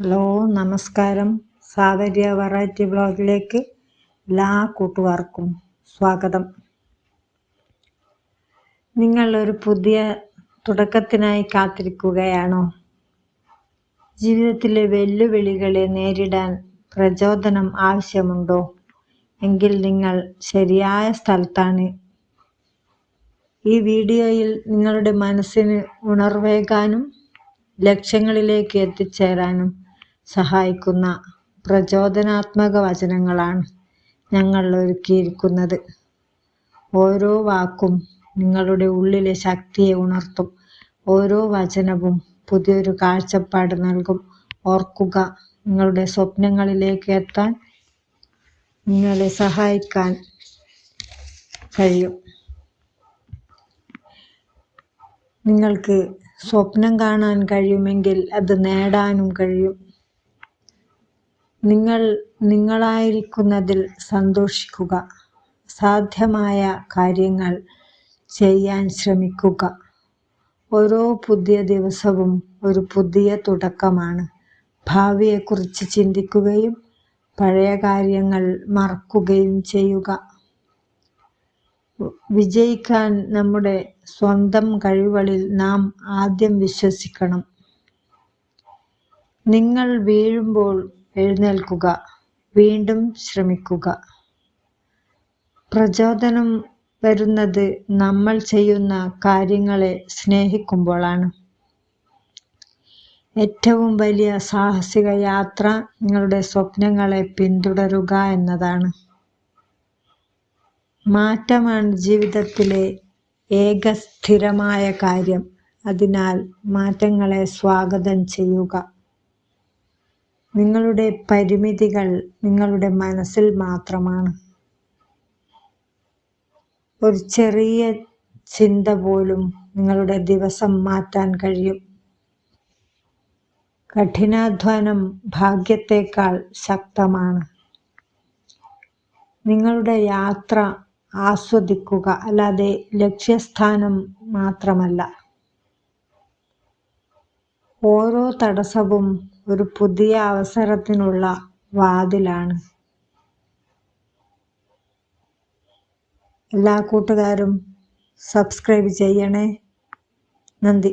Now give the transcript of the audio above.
Hello നമസ്കാരം. സാതര്യ variety ബ്ലോഗിലേക്ക് എല്ലാ കൂട്ടുകാർക്കും സ്വാഗതം. നിങ്ങൾ ഒരു പുതിയ തുടക്കത്തിനായി കാത്തിരിക്കുകയാണോ? ജീവിതത്തിലെ വെല്ലുവിളികളെ നേരിടാൻ പ്രചോദനം ആവശ്യമുണ്ടോ? എങ്കിൽ നിങ്ങൾ ശരിയായ സ്ഥലത്താണ്. ഈ വീഡിയോയിൽ നിങ്ങളുടെ മനസ്സിന് ഉണർവേകാനും ലക്ഷ്യങ്ങളിലേക്ക് എത്തിച്ചേരാനും സഹായിക്കുന്ന പ്രചോദനാത്മക വചനങ്ങളാണ് ഞങ്ങൾ ഒരുക്കിയിരിക്കുന്നത്. ഓരോ വാക്കും നിങ്ങളുടെ ഉള്ളിലെ ശക്തിയെ ഉണർത്തും. ഓരോ വചനവും പുതിയൊരു കാഴ്ചപ്പാട് നൽകും. ഓർക്കുക നിങ്ങളുടെ സ്വപ്നങ്ങളിലേക്ക് എത്താൻ നിങ്ങളെ സഹായിക്കാൻ കഴിയും. നിങ്ങൾക്ക് സ്വപ്നം കാണാൻ കഴിയുമെങ്കിൽ അത് നേടാനും കഴിയും. നിങ്ങൾ നിങ്ങളായിരിക്കുന്നതിൽ സന്തോഷിക്കുക. സാധ്യമായ കാര്യങ്ങൾ ചെയ്യാൻ ശ്രമിക്കുക. ഓരോ പുതിയ ദിവസവും ഒരു പുതിയ തുടക്കമാണ്. ഭാവിയെക്കുറിച്ച് ചിന്തിക്കുകയും പഴയ കാര്യങ്ങൾ മറക്കുകയും ചെയ്യുക. വിജയിക്കാൻ നമ്മുടെ സ്വന്തം കഴിവുകളിൽ നാം ആദ്യം വിശ്വസിക്കണം. നിങ്ങൾ വീഴുമ്പോൾ എഴുന്നേൽക്കുക. വീണ്ടും ശ്രമിക്കുക. പ്രചോദനം വരുന്നത് നമ്മൾ ചെയ്യുന്ന കാര്യങ്ങളെ സ്നേഹിക്കുമ്പോഴാണ്. ഏറ്റവും വലിയ സാഹസിക യാത്ര നിങ്ങളുടെ സ്വപ്നങ്ങളെ പിന്തുടരുക എന്നതാണ്. മാറ്റമാണ് ജീവിതത്തിലെ ഏക സ്ഥിരമായ കാര്യം. അതിനാൽ മാറ്റങ്ങളെ സ്വാഗതം ചെയ്യുക. നിങ്ങളുടെ പരിമിതികൾ നിങ്ങളുടെ മനസ്സിൽ മാത്രമാണ്. ഒരു ചെറിയ ചിന്ത പോലും നിങ്ങളുടെ ദിവസം മാറ്റാൻ കഴിയും. കഠിനാധ്വാനം ഭാഗ്യത്തെക്കാൾ ശക്തമാണ്. നിങ്ങളുടെ യാത്ര ആസ്വദിക്കുക അല്ലാതെ ലക്ഷ്യസ്ഥാനം മാത്രമല്ല. ഓരോ തടസ്സവും ഒരു പുതിയ അവസരത്തിനുള്ള വാതിലാണ്. എല്ലാ കൂട്ടുകാരും സബ്സ്ക്രൈബ് ചെയ്യണേ. നന്ദി.